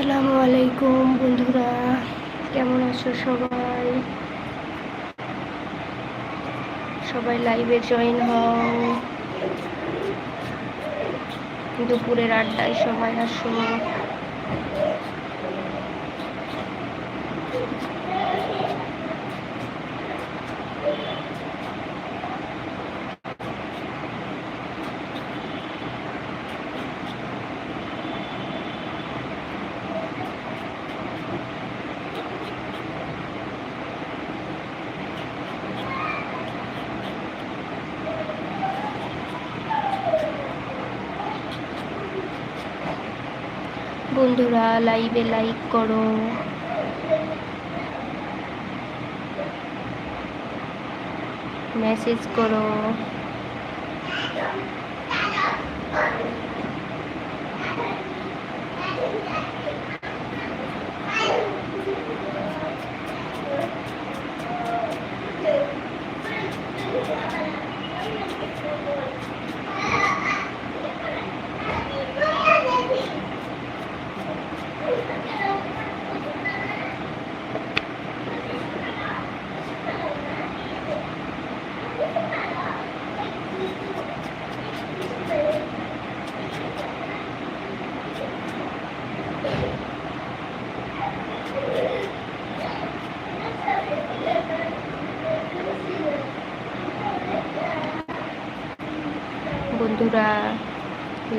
আসসালামু আলাইকুম বন্ধুরা কেমন আছো সবাই? সবাই লাইভে জয়েন হও। দুপুরের আড্ডায় সবাই আসো। বন্ধুরা লাইভে লাইক করো মেসেজ করো বন্ধুরা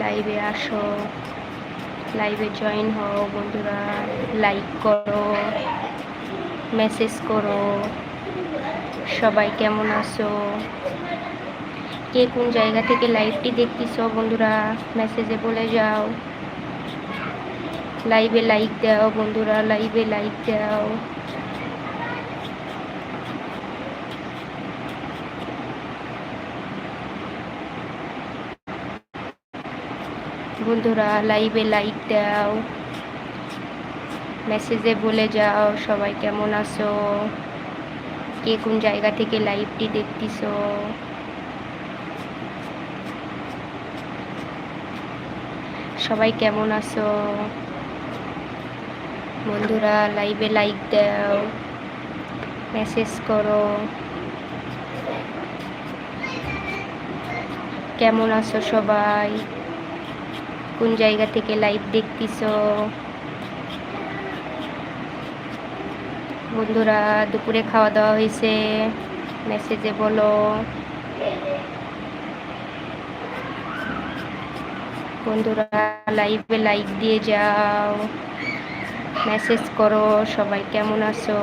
লাইভে আসো লাইভে জয়েন হও বন্ধুরা লাইক করো মেসেজ করো। সবাই কেমন আছো? কে কোন জায়গা থেকে লাইভটি দেখতেছো বন্ধুরা মেসেজে বলে যাও। লাইভে লাইক দাও বন্ধুরা লাইভে লাইক দাও। বন্ধুরা লাইভে লাইক দাও মেসেজে বলে যাও, সবাই কেমন আছো? কে কোন জায়গা থেকে লাইভটি দেখতেছ? সবাই কেমন আছো? বন্ধুরা লাইভে লাইক দাও মেসেজ করো। কেমন আছো সবাই? কোন জায়গা থেকে লাইভ দেখতেছ? বন্ধুরা, দুপুরে খাওয়া দাওয়া হয়েছে। মেসেজে বলো। বন্ধুরা লাইভে লাইক দিয়ে যাও। মেসেজ করো, সবাই কেমন আছো?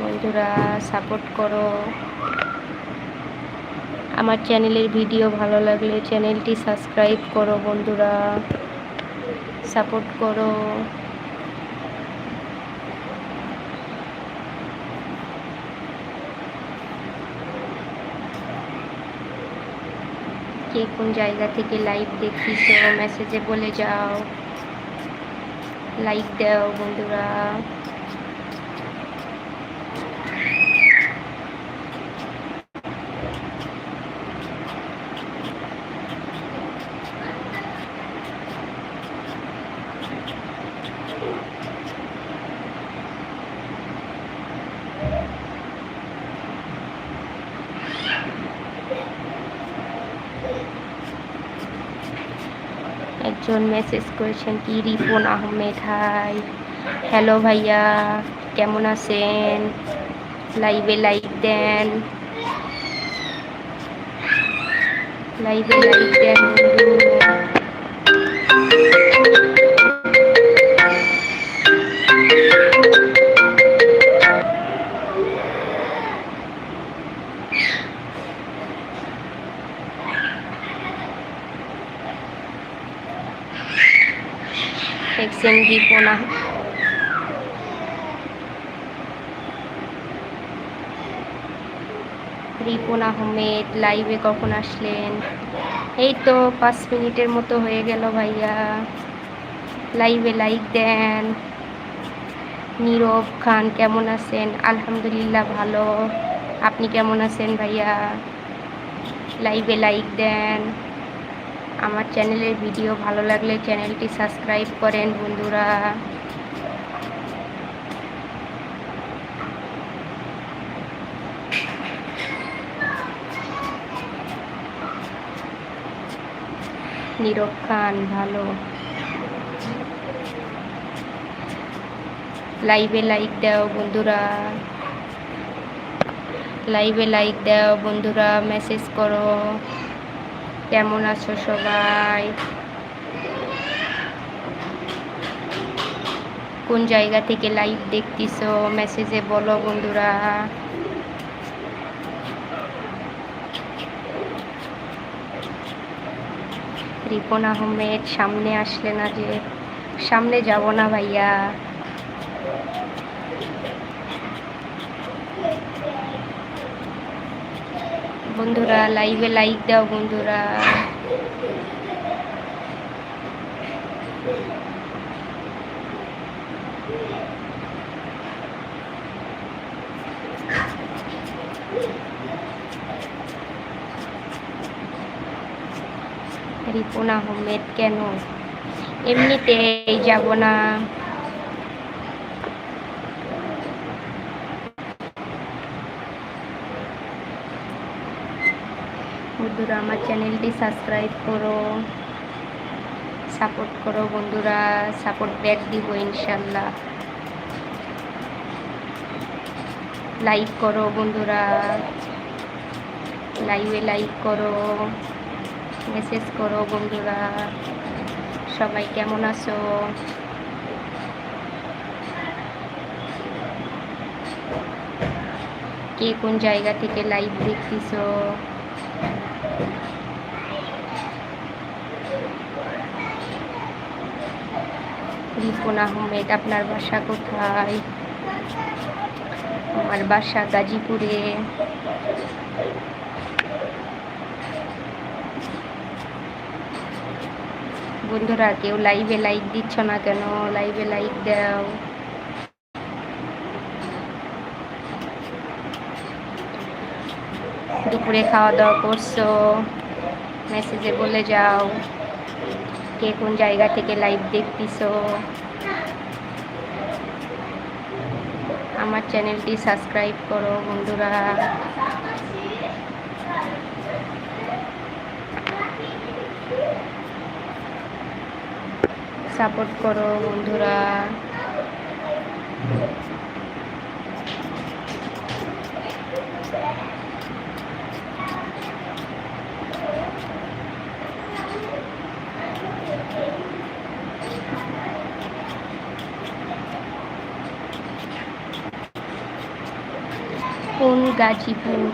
বন্ধুরা সাপোর্ট করো। আমার চ্যানেলের ভিডিও ভালো লাগলে চ্যানেলটি সাবস্ক্রাইব করো বন্ধুরা। সাপোর্ট করো। কে কোন জায়গা থেকে লাইভ দেখছিস মেসেজে বলে যাও। লাইক দাও বন্ধুরা। একজন মেসেজ করেছেন কি রিপন আহমেদ হাই হ্যালো ভাইয়া, কেমন আছেন? লাইভে লাইক দেন। লাইভে লাইক দেন। রিপন আহমেদ লাইভে কখন আসলেন? এই তো পাঁচ মিনিটের মতো হয়ে গেল ভাইয়া। লাইভে লাইক দেন। নীরব খান, কেমন আছেন? আলহামদুলিল্লাহ ভালো। আপনি কেমন আছেন ভাইয়া? লাইভে লাইক দেন। আমার চ্যানেলের ভিডিও ভালো লাগলে চ্যানেলটি সাবস্ক্রাইব করেন বন্ধুরা। খান ভালো। লাইভে লাইক দাও বন্ধুরা। লাইভে লাইক দাও বন্ধুরা, মেসেজ করো। কেমন আছো সবাই? কোন জায়গা থেকে লাইভ দেখতেছো, মেসেজে বলো বন্ধুরা। রিপন আহমেদ, সামনে আসলে না যে, সামনে যাব না ভাইয়া। বন্ধুরা লাইভে লাইক দাও বন্ধুরা। রিপন আহমেদ কেন? এমনিতেই যাব না। বন্ধুরা, আমার চ্যানেলটি সাবস্ক্রাইব করো, সাপোর্ট করো বন্ধুরা, সাপোর্ট ব্যাক দিব ইনশাল্লাহ। লাইক করো বন্ধুরা, লাইভে লাইক করো। মেসেজ করো, বন্ধুরা। সবাই কেমন আছো? কে কোন জায়গা থেকে লাইভ দেখতেছো? রিপন আহমেদ, আপনার বাসা কোথায়? আমার বাসা গাজীপুরে। বন্ধুরা, কেউ লাইভে লাইক দিচ্ছ না কেন? লাইভে লাইক দাও। দুপুরে খাওয়া দাওয়া করছ। মেসেজে বলে যাও কে কোন জায়গা থেকে লাইভ দেখতেছো। আমার চ্যানেলটি সাবস্ক্রাইব করো বন্ধুরা। সাপোর্ট করো বন্ধুরা। কোন গাজীপুর?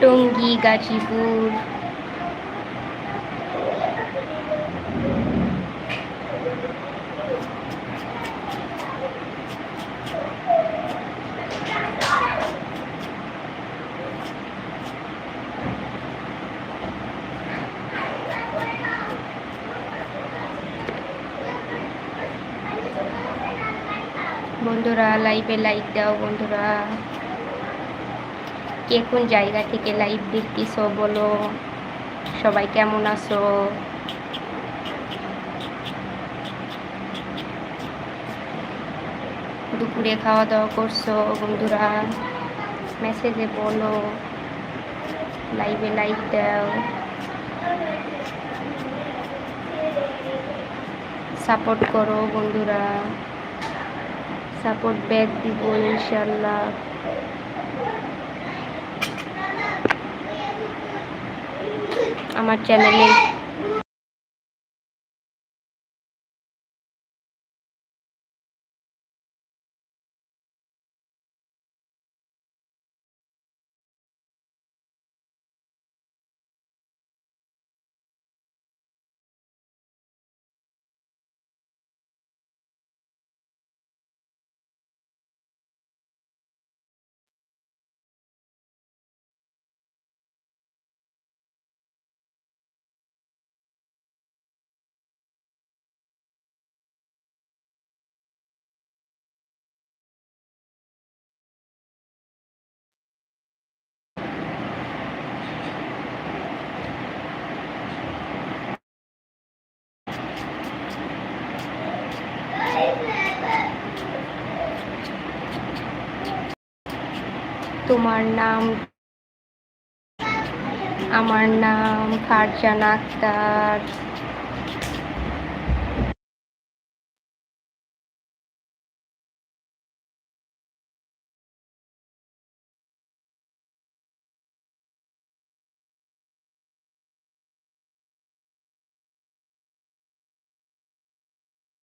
টঙ্গী গাজীপুর। বন্ধুরা লাইভে লাইক দাও বন্ধুরা। কে কোন জায়গা থেকে লাইভ দেখতেছ বলো? সবাই কেমন আছো? দুপুরে খাওয়া দাওয়া করছ বন্ধুরা? মেসেজে বলো। লাইভে লাইক দাও। সাপোর্ট করো বন্ধুরা। সাপোর্ট ব্যাক দিব ইনশাল্লাহ। আমার চ্যানেলে তোমার নাম? আমার নাম ফারজান আক্তার।